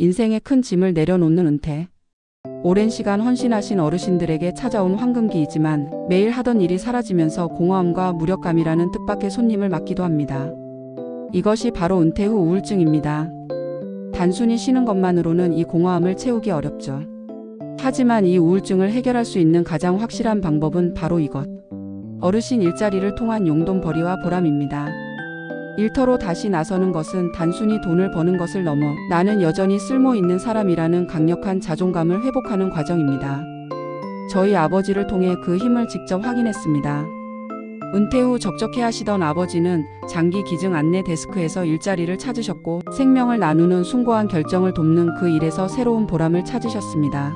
인생의 큰 짐을 내려놓는 은퇴. 오랜 시간 헌신하신 어르신들에게 찾아온 황금기이지만 매일 하던 일이 사라지면서 공허함과 무력감이라는 뜻밖의 손님을 맞기도 합니다. 이것이 바로 은퇴 후 우울증입니다. 단순히 쉬는 것만으로는 이 공허함을 채우기 어렵죠. 하지만 이 우울증을 해결할 수 있는 가장 확실한 방법은 바로 이것. 어르신 일자리를 통한 용돈 벌이와 보람입니다. 일터로 다시 나서는 것은 단순히 돈을 버는 것을 넘어 나는 여전히 쓸모 있는 사람이라는 강력한 자존감을 회복하는 과정입니다. 저희 아버지를 통해 그 힘을 직접 확인했습니다. 은퇴 후 적적해 하시던 아버지는 장기 기증 안내 데스크에서 일자리를 찾으셨고 생명을 나누는 숭고한 결정을 돕는 그 일에서 새로운 보람을 찾으셨습니다.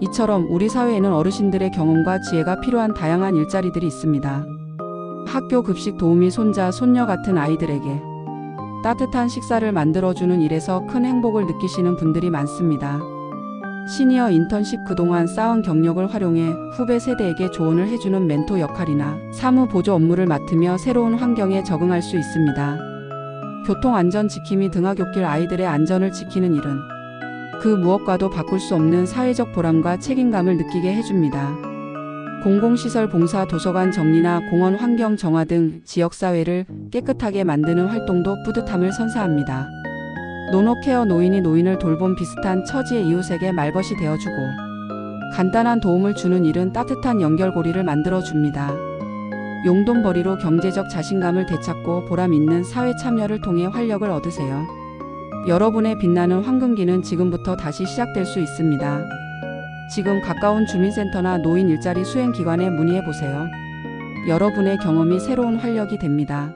이처럼 우리 사회에는 어르신들의 경험과 지혜가 필요한 다양한 일자리들이 있습니다. 학교 급식 도우미 손자, 손녀 같은 아이들에게 따뜻한 식사를 만들어주는 일에서 큰 행복을 느끼시는 분들이 많습니다. 시니어 인턴십 그동안 쌓은 경력을 활용해 후배 세대에게 조언을 해주는 멘토 역할이나 사무 보조 업무를 맡으며 새로운 환경에 적응할 수 있습니다. 교통안전 지킴이 등하굣길 아이들의 안전을 지키는 일은 그 무엇과도 바꿀 수 없는 사회적 보람과 책임감을 느끼게 해줍니다. 공공시설 봉사, 도서관 정리나 공원 환경 정화 등 지역사회를 깨끗하게 만드는 활동도 뿌듯함을 선사합니다. 노노케어 노인이 노인을 돌본 비슷한 처지의 이웃에게 말벗이 되어주고 간단한 도움을 주는 일은 따뜻한 연결고리를 만들어줍니다. 용돈벌이로 경제적 자신감을 되찾고 보람 있는 사회 참여를 통해 활력을 얻으세요. 여러분의 빛나는 황금기는 지금부터 다시 시작될 수 있습니다. 지금 가까운 주민센터나 노인 일자리 수행 기관에 문의해 보세요. 여러분의 경험이 새로운 활력이 됩니다.